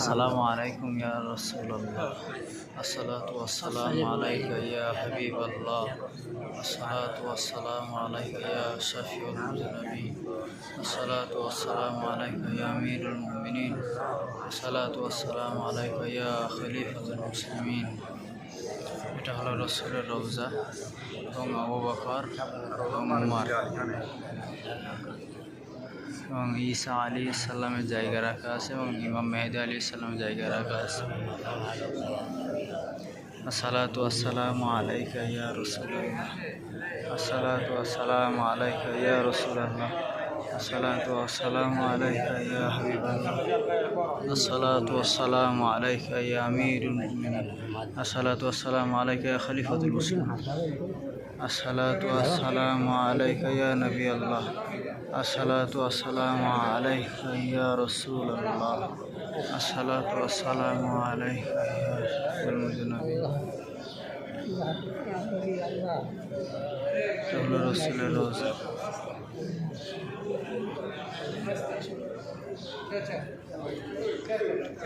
السلام عليكم يا رسول الله الصلاة والسلام عليك يا حبيب الله الصلاة والسلام عليك يا شفيع المذنبين الصلاة والسلام عليك يا أمير المؤمنين الصلاة والسلام عليك يا خليفة المسلمين এটা হলো রসুলের রওজা এবং আবু বকর এবং উমার এবং ঈসা আলী সাল্লামের জায়গা রাখা আছে এবং ইমাম মেহেদি আলী সাল্লামের জায়গা রাখা আছে। আসসালাতু আসসালামু আলাইকা ইয়া রাসূলুল্লাহ। আসসালাতু আসসালামু আলাইকা ইয়া রাসূলুল্লাহ। আসসালাতু আসসালামু আলাইকা ইয়া হাবিবাল্লাহ। আসসালাতু আসসালামু আলাইকা ইয়া আমিরুল মুমিনিন। আসসালাতু আলাইকা খলিফাতুল মুসলিমিন الصلاة والسلام عليك يا نبي الله. الصلاة والسلام عليك يا رسول الله. الصلاة والسلام عليك يا شيخ المجنبي قبل رسول الله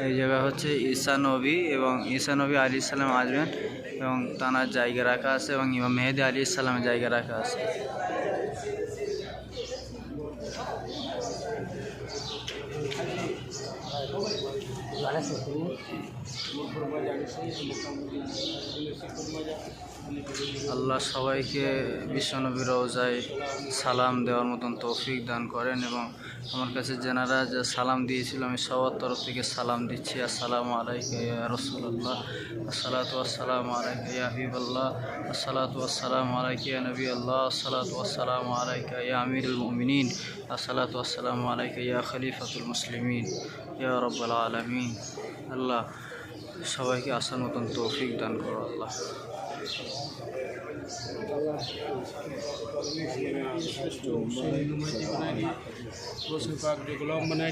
এই জায়গা হচ্ছে ঈসা নবী এবং ঈশানবী আলী ইসলাম আসবেন এবং তানার জায়গা রাখা আছে এবং ইমাম মেহেদি আলী ইসলামের জায়গা রাখা আছে। আল্লাহ সবাইকে বিশ্বনবী রওজায় সালাম দেওয়ার মতন তৌফিক দান করেন এবং আমার কাছে যেনারা যে সালাম দিয়েছিল, আমি সবার তরফ থেকে সালাম দিচ্ছি। আসসালামু আলাইকা ইয়া রসুল্লাহ আসসালাতু আসসালামু আলাইকা ইয়া হাবিবাল্লাহ। আসসালাতু আসসালামু আলাইকা ইয়া নবী আল্লাহ আসসালাতু আসসালামু আলাইকা ইয়া আমিরুল মুমিনিন। আসসালাতু আসসালামু আলাইকা ইয়া খলিফাতুল মুসলিমিন। ইয়া রব্বাল আলামিন। আল্লাহ সবাইকে আসার মতন তৌফিক দান করো, আল্লাহ। Allah